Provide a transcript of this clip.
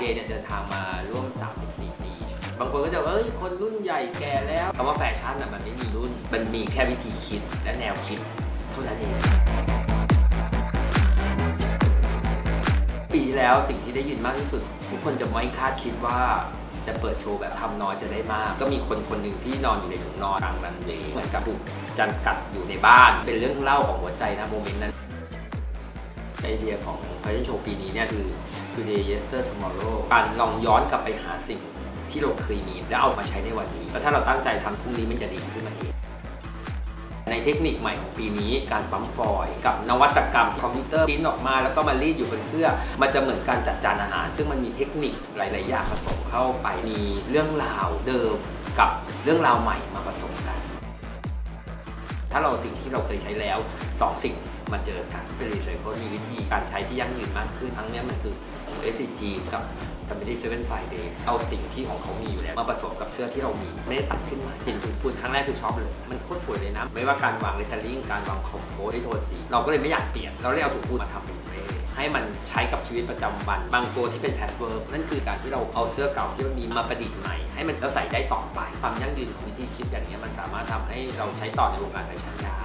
เดย์เนี่ยเดินทางมาร่วม 34 ปี บางคนก็จะเอ้ย คนรุ่นใหญ่แก่แล้วคำว่าแฟชั่นอะมันไม่มีรุ่น มันมีแค่วิธีคิดและแนวคิดเท่านั้นเอง ปีที่แล้วสิ่งที่ได้ยินมากที่สุด ทุกคนจะไม่คาดคิดว่าจะเปิดโชว์แบบทำน้อยจะได้มาก ก็มีคนคนหนึ่งที่นอนอยู่ในถุงนอนกลางรันเวย์เหมือนกับถูกจันกัดอยู่ในบ้าน เป็นเรื่องเล่าของหัวใจนะโมเมนต์นั้นไอเดียของแฟชั่นโชว์ปีนี้เนี่ยคือ Today Yesterday Tomorrow การลองย้อนกลับไปหาสิ่งที่เราเคยมี แล้วเอามาใช้ในวันนี้ แล้วถ้าเราตั้งใจทำพรุ่งนี้มันจะดีขึ้นมาเอง ในเทคนิคใหม่ของปีนี้การปั๊มฟอยล์กับนวัตกรรมที่คอมพิวเตอร์พิมพ์ออกมา แล้วก็มารีดอยู่บนเสื้อ มันจะเหมือนการจัดจานอาหาร ซึ่งมันมีเทคนิคหลาย ๆ อย่างผสมเข้าไปมีเรื่องราวเดิมกับเรื่องราวใหม่มาผสมกัน ถ้าเราสิ่งที่เราเคยใช้แล้วสองสิ่งมาเจอกันเป็นรีไซเคิลมีวิธีการใช้ที่ยั่งยืนมากขึ้นทั้งนี้มันคือของ SCG กับ w 7 Friday เอาสิ่งที่ของเขามีอยู่แล้ว มาผสมกับเสื้อที่เรามีไม่ได้ตัดขึ้นมาเห็นถุงพูดครั้งแรกคือชอบเลย มันโคตรสวยเลยนะ ไม่ว่าการวางเลตเตอริ่งการวางคอมโพสที่โทนสี เราก็เลยไม่อยากเปลี่ยน เราเลยเอาถุงปูนมาทำเป็น ให้มันใช้กับชีวิตประจำวัน บางตัวที่เป็นแพสเวิร์กนั่นคือการที่เราเอาเสื้อเก่าที่มันมีมาประดิษฐ์ใหม่ ให้มันเราใส่ได้ต่อไป ความยั่งยืนของวิธีคิดอย่างนี้มันสามารถทำให้เราใช้ต่อในวงการแฟชั่นได้